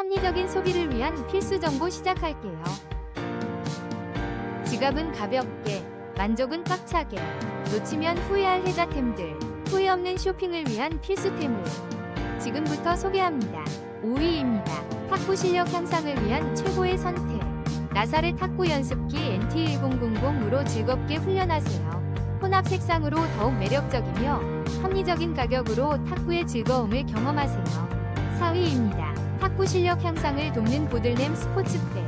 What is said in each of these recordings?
합리적인 소비를 위한 필수 정보 시작할게요. 지갑은 가볍게, 만족은 꽉차게, 놓치면 후회할 혜자템들, 후회 없는 쇼핑을 위한 필수템을 지금부터 소개합니다. 5위입니다. 탁구 실력 향상을 위한 최고의 선택. 나사렛 탁구 연습기 NT1000으로 즐겁게 훈련하세요. 혼합 색상으로 더욱 매력적이며 합리적인 가격으로 탁구의 즐거움을 경험하세요. 4위입니다. 탁구 실력 향상을 돕는 보들램 스포츠백.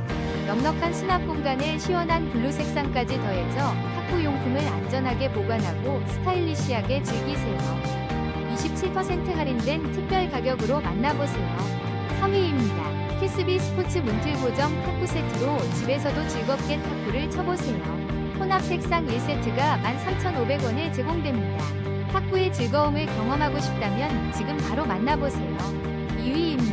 넉넉한 수납 공간에 시원한 블루 색상까지 더해져 탁구 용품을 안전하게 보관하고 스타일리시하게 즐기세요. 27% 할인된 특별 가격으로 만나보세요. 3위입니다. 키스비 스포츠 문틀 고정 탁구 세트로 집에서도 즐겁게 탁구를 쳐보세요. 혼합 색상 1세트가 13,500원에 제공됩니다. 탁구의 즐거움을 경험하고 싶다면 지금 바로 만나보세요. 2위입니다.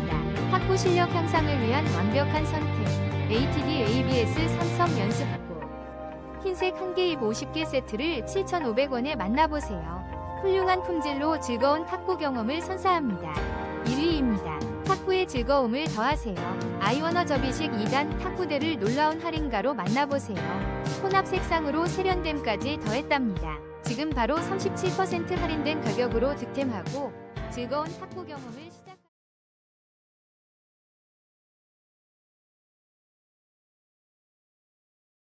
탁구 실력 향상을 위한 완벽한 선택. ATD ABS 삼성 연습구. 흰색 한 개 입 50개 세트를 7,500원에 만나보세요. 훌륭한 품질로 즐거운 탁구 경험을 선사합니다. 1위입니다. 탁구의 즐거움을 더하세요. 아이워너 접이식 2단 탁구대를 놀라운 할인가로 만나보세요. 혼합 색상으로 세련됨까지 더했답니다. 지금 바로 37% 할인된 가격으로 득템하고 즐거운 탁구 경험을 시작